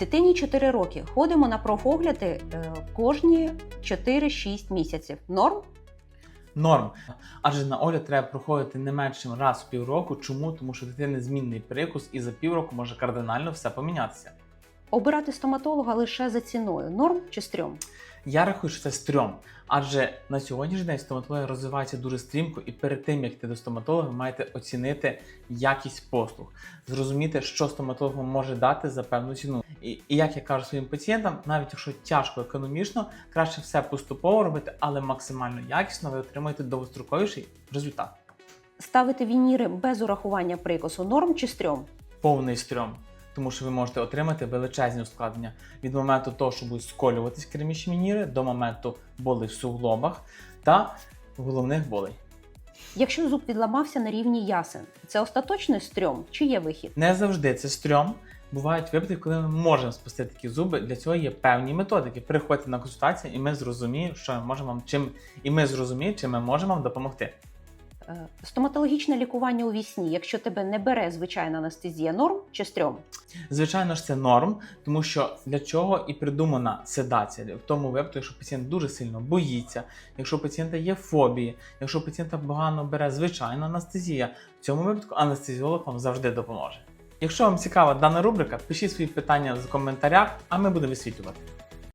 Дитині 4 роки. Ходимо на профогляди е, кожні 4-6 місяців. Норм? Норм. Адже на огляд треба проходити не меншим раз в півроку. Чому? Тому що дитини змінний прикус і за півроку може кардинально все помінятися. Обирати стоматолога лише за ціною. Норм чи стрьом? Я рахую, що це стрьом, адже на сьогоднішній день стоматологія розвивається дуже стрімко, і перед тим як йти до стоматолога, ви маєте оцінити якість послуг, зрозуміти, що стоматолог вам може дати за певну ціну. І, і як я кажу своїм пацієнтам, навіть якщо тяжко економічно, краще все поступово робити, але максимально якісно ви отримаєте довгостроковіший результат. Ставити вініри без урахування прикосу. Норм чи стрьом? Повний стрьом. Тому що ви можете отримати величезні ускладнення від моменту того, що будуть сколюватись керамічні вініри, до моменту болей в суглобах та головних болей. Якщо зуб відламався на рівні ясен, це остаточний стрьом чи є вихід? Не завжди це стрьом. Бувають випадки, коли ми можемо спасти такі зуби. Для цього є певні методики. Приходьте на консультацію, і ми зрозуміємо, що ми можемо вам чим, і ми зрозуміємо, чим ми можемо вам допомогти. Е, Стоматологічне лікування у вісні, якщо тебе не бере звичайна анестезія, норм чи стрьом? Звичайно ж, це норм, тому що для чого і придумана седація. В тому випадку, якщо пацієнт дуже сильно боїться, якщо у пацієнта є фобії, якщо пацієнта погано бере звичайна анестезія, в цьому випадку анестезіолог вам завжди допоможе. Якщо вам цікава дана рубрика, пишіть свої питання в коментарях, а ми будемо висвітлювати.